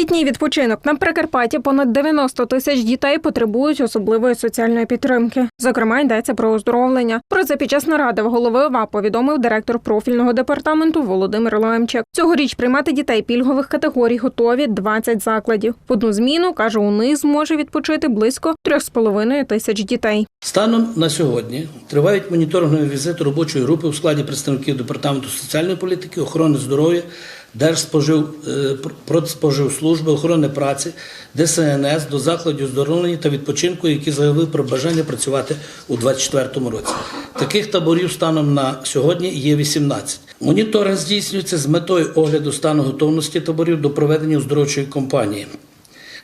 Літній відпочинок на Прикарпатті понад 90 тисяч дітей потребують особливої соціальної підтримки. Зокрема, йдеться про оздоровлення. Про це під час наради в голови ОВА повідомив директор профільного департаменту Володимир Лемчик. Цьогоріч приймати дітей пільгових категорій готові 20 закладів. В одну зміну каже, у них зможе відпочити близько 3,5 тисяч дітей. Станом на сьогодні тривають моніторингові візити робочої групи у складі представників департаменту соціальної політики, охорони здоров'я, Держспожив, е, охорони праці, ДСНС до закладів оздоровлення та відпочинку, які заявили про бажання працювати у 2024 році. Таких таборів станом на сьогодні є 18. Моніторинг здійснюється з метою огляду стану готовності таборів до проведення оздоровчої кампанії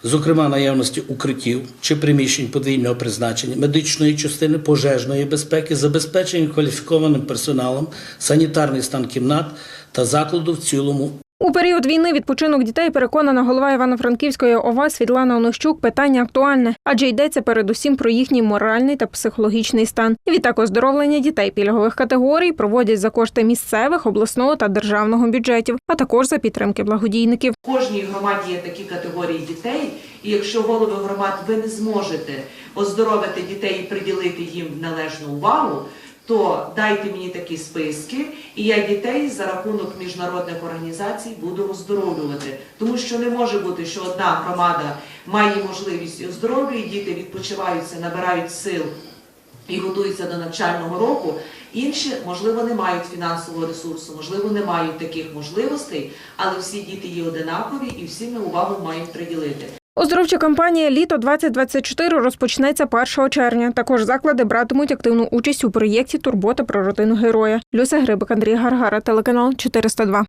зокрема наявності укриттів чи приміщень подвійного призначення, медичної частини, пожежної безпеки, забезпечення кваліфікованим персоналом, санітарний стан кімнат та закладу в цілому. У період війни відпочинок дітей переконана голова Івано-Франківської ОВА Світлана Онощук питання актуальне, адже йдеться передусім про їхній моральний та психологічний стан. Відтак оздоровлення дітей пільгових категорій проводять за кошти місцевих, обласного та державного бюджетів, а також за підтримки благодійників. В кожній громаді є такі категорії дітей, і якщо голови громад ви не зможете оздоровити дітей і приділити їм належну увагу, то дайте мені такі списки, і я дітей за рахунок міжнародних організацій буду оздоровлювати. Тому що не може бути, що одна громада має можливість і оздоровлює, діти відпочиваються, набирають сил і готуються до навчального року. Інші, можливо, не мають фінансового ресурсу, можливо, не мають таких можливостей, але всі діти є одинакові і всі ми увагу маємо приділити. Оздоровча кампанія Літо 2024 розпочнеться 1 червня. Також заклади братимуть активну участь у проєкті Турбота про родину героя. Люся Грибик, Андрій Гаргара, телеканал 402.